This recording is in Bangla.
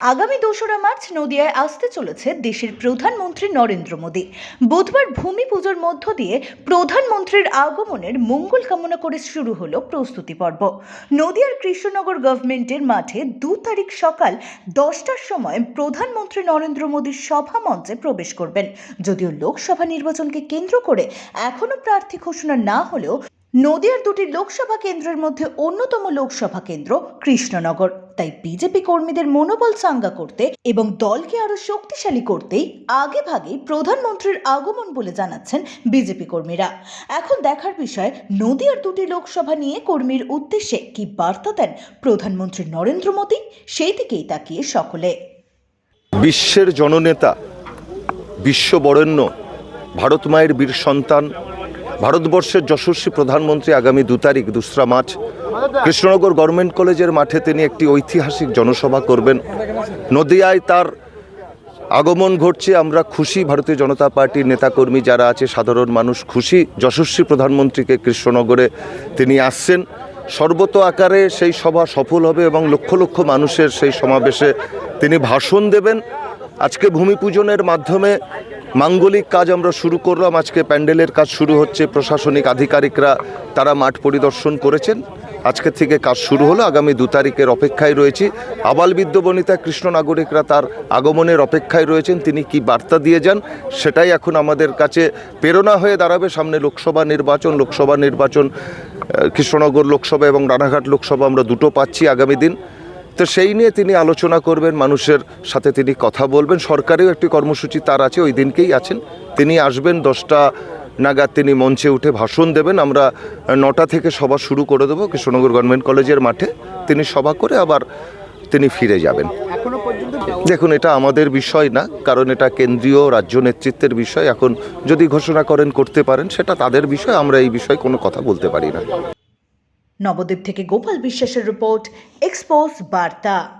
আগামী দোসরা মার্চ নদিয়ায় আসতে চলেছে দেশের প্রধানমন্ত্রী নরেন্দ্র মোদী। বুধবার ভূমি পুজোর মধ্য দিয়ে প্রধানমন্ত্রীর আগমনের মঙ্গল কামনা করে শুরু হলো প্রস্তুতি পর্ব। নদিয়ার কৃষ্ণনগর গভর্নমেন্টের মাঠে দু তারিখ সকাল দশটার সময় প্রধানমন্ত্রী নরেন্দ্র মোদীর সভা মঞ্চে প্রবেশ করবেন। যদিও লোকসভা নির্বাচনকে কেন্দ্র করে এখনও প্রার্থী ঘোষণা না হলেও নদিয়ার দুটি লোকসভা কেন্দ্রের মধ্যে অন্যতম লোকসভা কেন্দ্র কৃষ্ণনগর। তাই বিজেপি কর্মীদের মনোবল চাঙ্গা করতে এবং দলকে আরও শক্তিশালী করতেই আগে ভাগেই প্রধানমন্ত্রীর আগমন বলে জানাচ্ছেন বিজেপি কর্মীরা। এখন দেখার বিষয়, নদিয়ার দুটি লোকসভা নিয়ে কর্মীর উদ্দেশ্যে কি বার্তা দেন প্রধানমন্ত্রী নরেন্দ্র মোদী? সেই দিকেই তাকিয়ে সকলে। বিশ্বের জননেতা বিশ্ব বরেণ্য ভারত মায়ের বীর সন্তান ভারতবর্ষের যশস্বী প্রধানমন্ত্রী আগামী দু তারিখ দুসরা মার্চ কৃষ্ণনগর গভর্নমেন্ট কলেজের মাঠে তিনি একটি ঐতিহাসিক জনসভা করবেন। নদিয়ায় তার আগমন ঘটছে। আমরা খুশি। ভারতীয় জনতা পার্টির নেতাকর্মী যারা আছে, সাধারণ মানুষ খুশি। যশস্বী প্রধানমন্ত্রীকে কৃষ্ণনগরে তিনি আসছেন। সর্বত আকারে সেই সভা সফল হবে এবং লক্ষ লক্ষ মানুষের সেই সমাবেশে তিনি ভাষণ দেবেন। আজকে ভূমি পূজনের মাধ্যমে মাঙ্গলিক কাজ আমরা শুরু করলাম। আজকে প্যান্ডেলের কাজ শুরু হচ্ছে, প্রশাসনিক আধিকারিকরা তারা মাঠ পরিদর্শন করেছেন। আজকে থেকে কাজ শুরু হলো, আগামী দু তারিখের অপেক্ষায় রয়েছি। আবাল বনিতা কৃষ্ণ নাগরিকরা তার আগমনের অপেক্ষায় রয়েছেন, তিনি কি বার্তা দিয়ে যান সেটাই এখন আমাদের কাছে প্রেরণা হয়ে দাঁড়াবে। সামনে লোকসভা নির্বাচন লোকসভা নির্বাচন কৃষ্ণনগর লোকসভা এবং রানাঘাট লোকসভা আমরা দুটো পাচ্ছি আগামী দিন। তো সেই নিয়ে তিনি আলোচনা করবেন মানুষের সাথে তিনি কথা বলবেন। সরকারেও একটি কর্মসূচি তার আছে ওই দিনকেই আছেন। তিনি আসবেন দশটা নাগাদ তিনি মঞ্চে উঠে ভাষণ দেবেন। আমরা নটা থেকে সভা শুরু করে দেবো কৃষ্ণনগর গভর্নমেন্ট কলেজের মাঠে। তিনি সভা করে আবার তিনি ফিরে যাবেন। দেখুন এটা আমাদের বিষয় না কারণ এটা কেন্দ্রীয় রাজ্য নেতৃত্বের বিষয়। এখন যদি ঘোষণা করেন করতে পারেন সেটা তাদের বিষয় আমরা এই বিষয়ে কোনো কথা বলতে পারি না। নবদ্বীপ থেকে গোপাল বিশ্বাসের রিপোর্ট এক্সপোজ বার্তা।